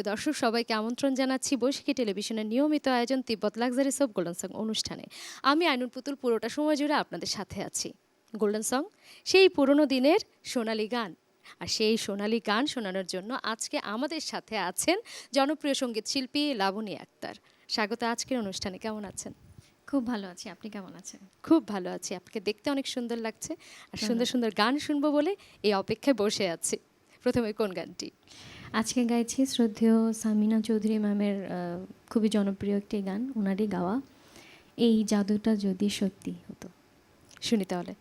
প্রিয় দর্শক সবাইকে আমন্ত্রণ জানাচ্ছি বৈশাখী টেলিভিশনের নিয়মিত আয়োজন তিব্বত লাক্সারি সব গোল্ডেন সং অনুষ্ঠানে। আমি আইনুল পুতুল পুরোটা সময় জুড়ে আপনাদের সাথে আছি। গোল্ডেন সং সেই পুরনো দিনের সোনালী গান। আর সেই সোনালি গান শোনানোর জন্য আজকে আমাদের সাথে আছেন জনপ্রিয় সংগীত শিল্পী লাবণী আক্তার। স্বাগত আজকের অনুষ্ঠানে কেমন আছেন? খুব ভালো আছি আপনি কেমন আছেন? খুব ভালো আছি আপনাকে দেখতে অনেক সুন্দর লাগছে। আর সুন্দর সুন্দর গান শুনব বলে এই অপেক্ষায় বসে আছি। প্রথমে কোন গানটি? আজকে গাইছি শ্রদ্ধেয় সামিনা চৌধুরী ম্যামের খুবই জনপ্রিয় একটি গান ওনারই গাওয়া, এই জাদুটা যদি সত্যি হতো। শুনি তাহলে।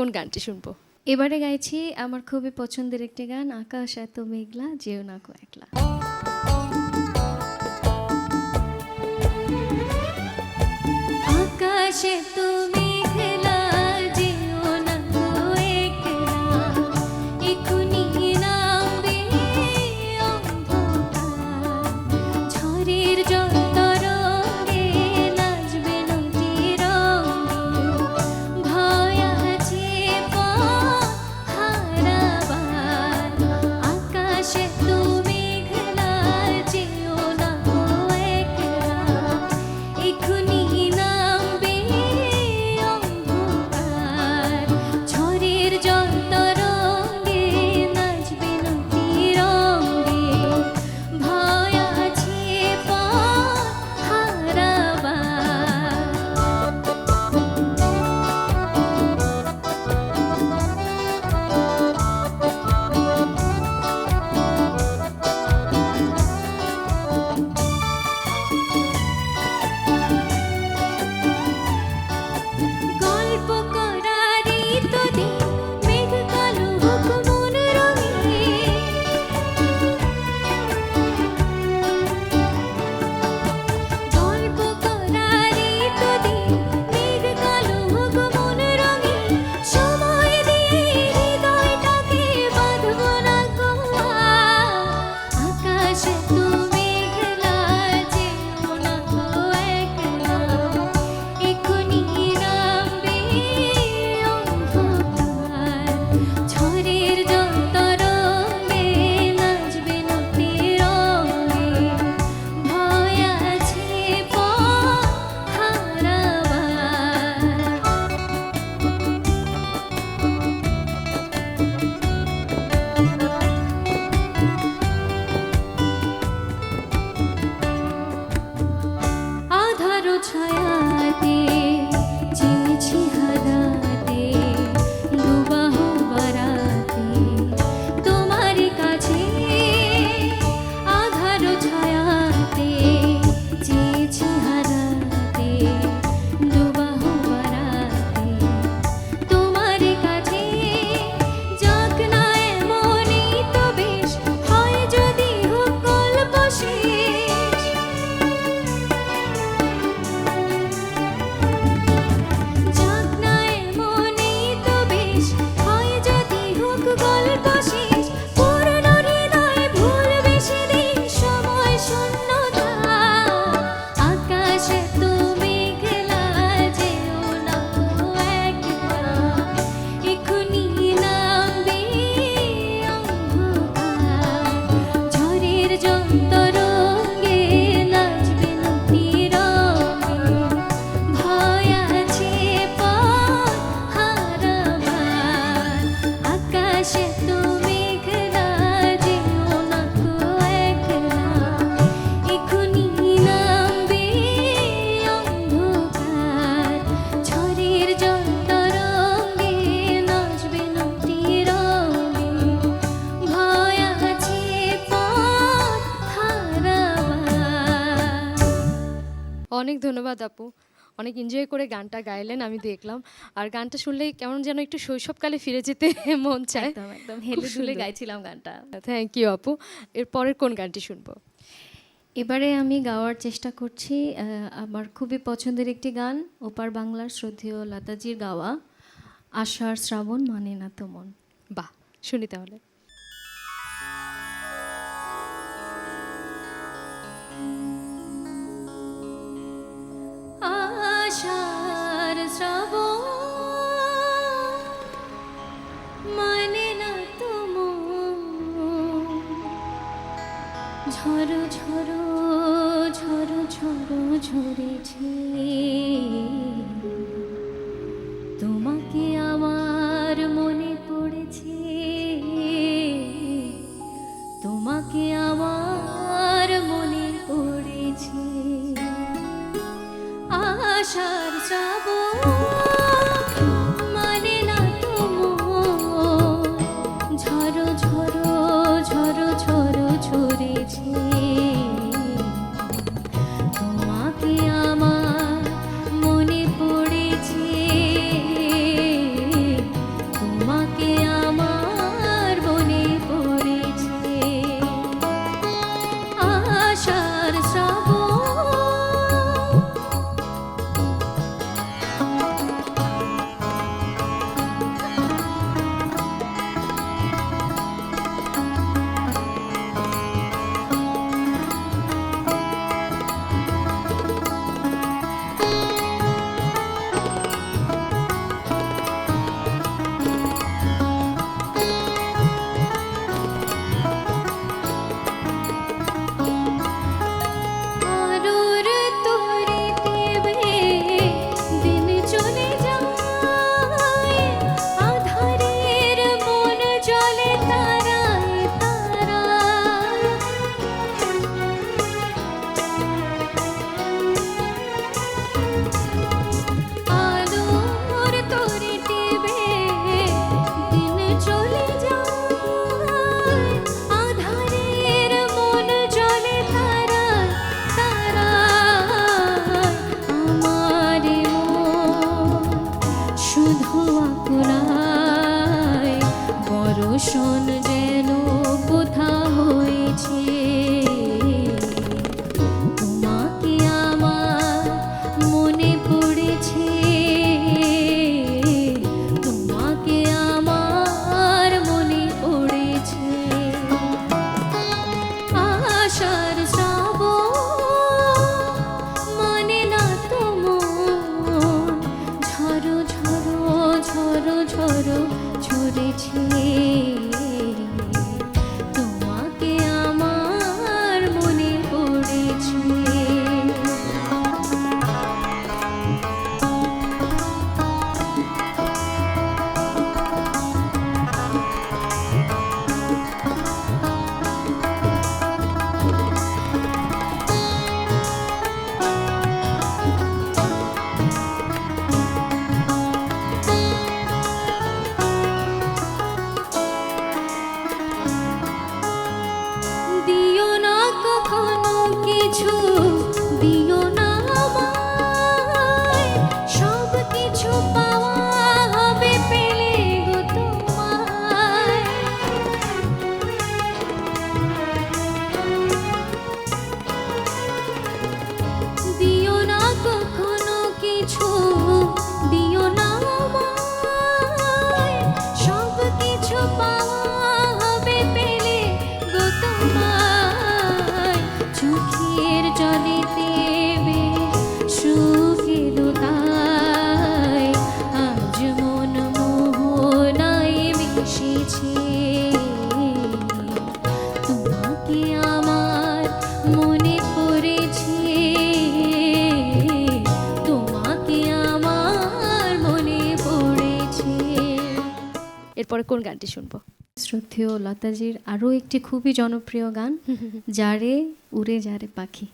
কোন গানটি শুনব? এবারে গাইছি আমার খুবই পছন্দের একটি গান, আকাশ এত মেঘলা, যেও না কো একলা। আকাশ এত ধন্যবাদ আপু। অনেক এনজয় করে গানটা গাইলেন আমি দেখলাম। আর গানটা শুনলে কেমন যেন একটু শৈশবকালে ফিরে যেতে মন চায়। একদম হেলে দুলে গাইছিলাম গানটা। থ্যাংক ইউ আপু। এরপরের কোন গানটি শুনব? এবারে আমি গাওয়ার চেষ্টা করছি আমার খুবই পছন্দের একটি গান ওপার বাংলার শ্রদ্ধেয় লতাজির গাওয়া আষাঢ় শ্রাবণ মানে না তো মন। বাহ শুনি তাহলে। ভাসাব মানে না তুম। ঝড় ঝড় ঝড় ঝড় ঝরেছে। এরপরে কোন গানটি শুনব? শ্রদ্ধেয় লতাজির আরও একটি খুবই জনপ্রিয় গান যারে উড়ে যারে পাখি।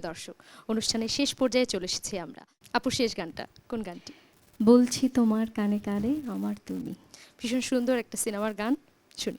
দর্শক অনুষ্ঠানের শেষ পর্যায়ে চলে এসেছি আমরা। আপু শেষ গানটা কোন গানটি? বলছি তোমার কানে কানে আমার তুমি। ভীষণ সুন্দর একটা সিনেমার গান শুনি।